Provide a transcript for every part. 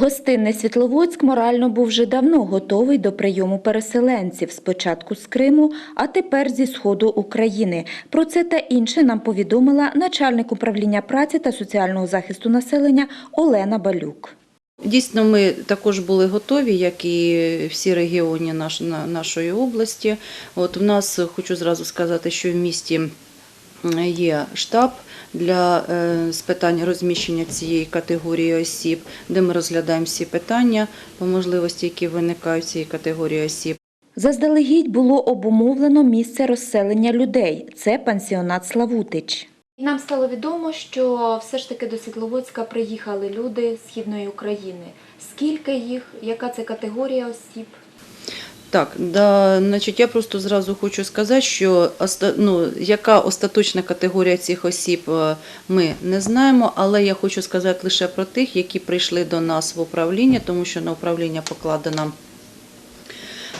Гостинний Світловодськ морально був вже давно готовий до прийому переселенців, спочатку з Криму, а тепер зі сходу України. Про це та інше нам повідомила начальник управління праці та соціального захисту населення Олена Балюк. Дійсно, ми також були готові, як і всі регіони наш, на- нашої області. От в нас хочу зразу сказати, що в місті є штаб для е, з питань розміщення цієї категорії осіб, де ми розглядаємо всі питання по можливості, які виникають в цій категорії осіб. Заздалегідь було обумовлено місце розселення людей. Це пансіонат Славутич. Нам стало відомо, що все ж таки до Світловодська приїхали люди з східної України. Скільки їх? Яка це категорія осіб? Так, да, значить, я просто зразу хочу сказати, що ну, яка остаточна категорія цих осіб е, ми не знаємо, але я хочу сказати лише про тих, які прийшли до нас в управління, тому що на управління покладена.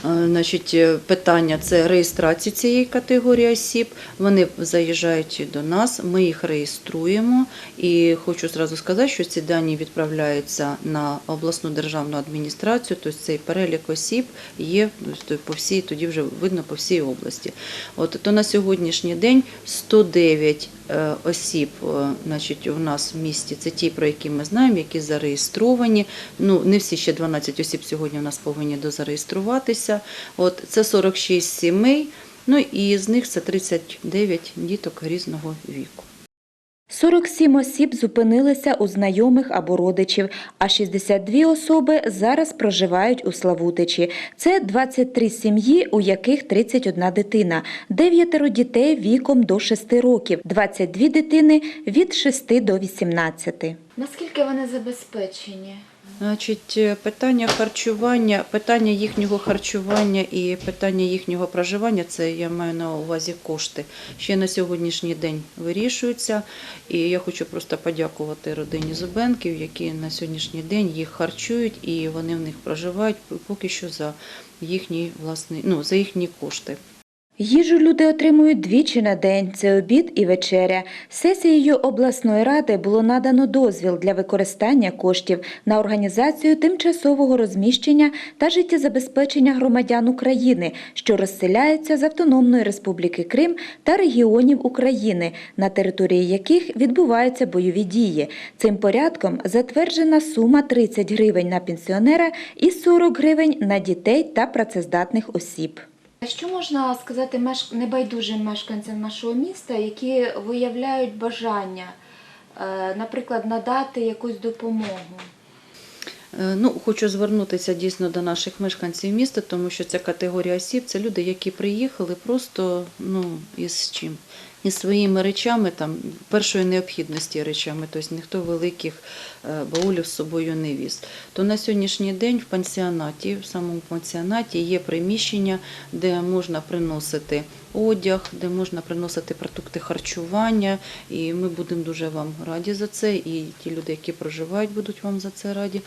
Значить, е, питання це реєстрації цієї категорії осіб. Вони заїжджають до нас, ми їх реєструємо. І хочу зразу сказати, що ці дані відправляються на обласну державну адміністрацію, тобто цей перелік осіб є тобто, по всій, тоді вже видно по всій області. От то на сьогоднішній день 109 е, осіб, е, значить, у нас в місті. Це ті, про які ми знаємо, які зареєстровані. Ну не всі ще 12 осіб сьогодні у нас повинні дозареєструватися. От це 46 сімей. Ну і з них це 39 діток різного віку. 47 осіб зупинилися у знайомих або родичів, а 62 особи зараз проживають у Славутичі. Це 23 сім'ї, у яких 31 дитина, 9 дітей віком до 6 років, 22 дитини від 6 до 18. Наскільки вони забезпечені? Значить, е, питання харчування, питання їхнього харчування і питання їхнього проживання це я маю на увазі кошти. Ще на сьогоднішній день вирішуються. І я хочу просто подякувати родині Зубенків, які на сьогоднішній день їх харчують і вони в них проживають поки що за їхні власні, ну за їхні кошти. Їжу люди отримують двічі на день – це обід і вечеря. Сесією обласної ради було надано дозвіл для використання коштів на організацію тимчасового розміщення та життєзабезпечення громадян України, що розселяються з Автономної Республіки Крим та регіонів України, на території яких відбуваються бойові дії. Цим порядком затверджена сума 30 гривень на пенсіонера і 40 гривень на дітей та працездатних осіб. Що можна сказати небайдужим мешканцям нашого міста, які виявляють бажання, е, наприклад, надати якусь допомогу? Е, Ну, хочу звернутися дійсно до наших мешканців міста, тому що ця категорія осіб це люди, які приїхали просто ну, із чим? Із своїми речами, там, першої необхідності речами, тобто ніхто великих е, баулів з собою не віз. То на сьогоднішній день в пансіонаті, в самому пансіонаті є приміщення, де можна приносити одяг, де можна приносити продукти харчування, і ми будемо дуже вам раді за це. І ті люди, які проживають, будуть вам за це раді.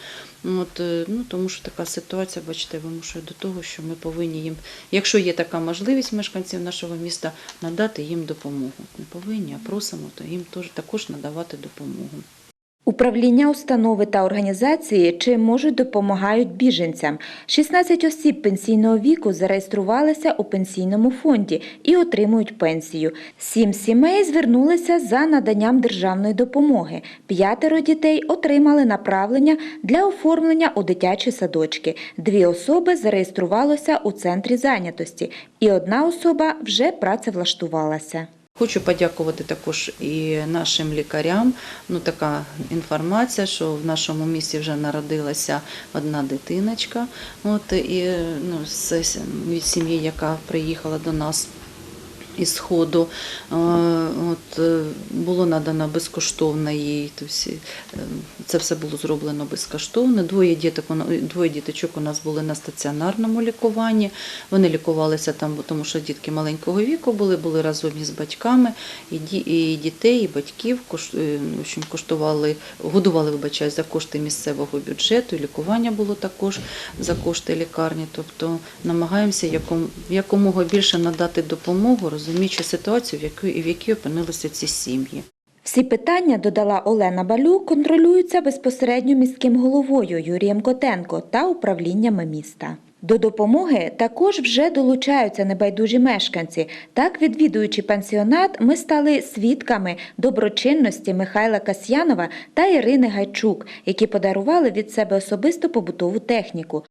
От, е, ну, тому що така ситуація, бачите, вимушує до того, що ми повинні їм, якщо є така можливість мешканців нашого міста, надати їм допомогу. Не повинні, а просимо, то їм також надавати допомогу. Управління установи та організації чим можуть допомагають біженцям. 16 осіб пенсійного віку зареєструвалися у пенсійному фонді і отримують пенсію. Сім сімей звернулися за наданням державної допомоги. П'ятеро дітей отримали направлення для оформлення у дитячі садочки. Дві особи зареєструвалися у центрі зайнятості, і одна особа вже працевлаштувалася. Хочу подякувати також і нашим лікарям. Ну, така інформація, що в нашому місті вже народилася одна дитиночка. От, і, ну, з, сім'ї, яка приїхала до нас. Із сходу Е, от, е, було надано безкоштовно їй. Е, це все було зроблено безкоштовно. Двоє діток, двоє діточок у нас були на стаціонарному лікуванні. Вони лікувалися там, тому що дітки маленького віку були, були разом із батьками, і, ді- і дітей, і батьків коштували, годували, вибачаю, за кошти місцевого бюджету, і лікування було також за кошти лікарні. Тобто намагаємося якомога більше надати допомогу, розуміючи ситуацію, в якій, в якій опинилися ці сім'ї. Всі питання, додала Олена Балюк, контролюються безпосередньо міським головою Юрієм Котенко та управліннями міста. До допомоги також вже долучаються небайдужі мешканці. Так, відвідуючи пансіонат, ми стали свідками доброчинності Михайла Касьянова та Ірини Гайчук, які подарували від себе особисто побутову техніку.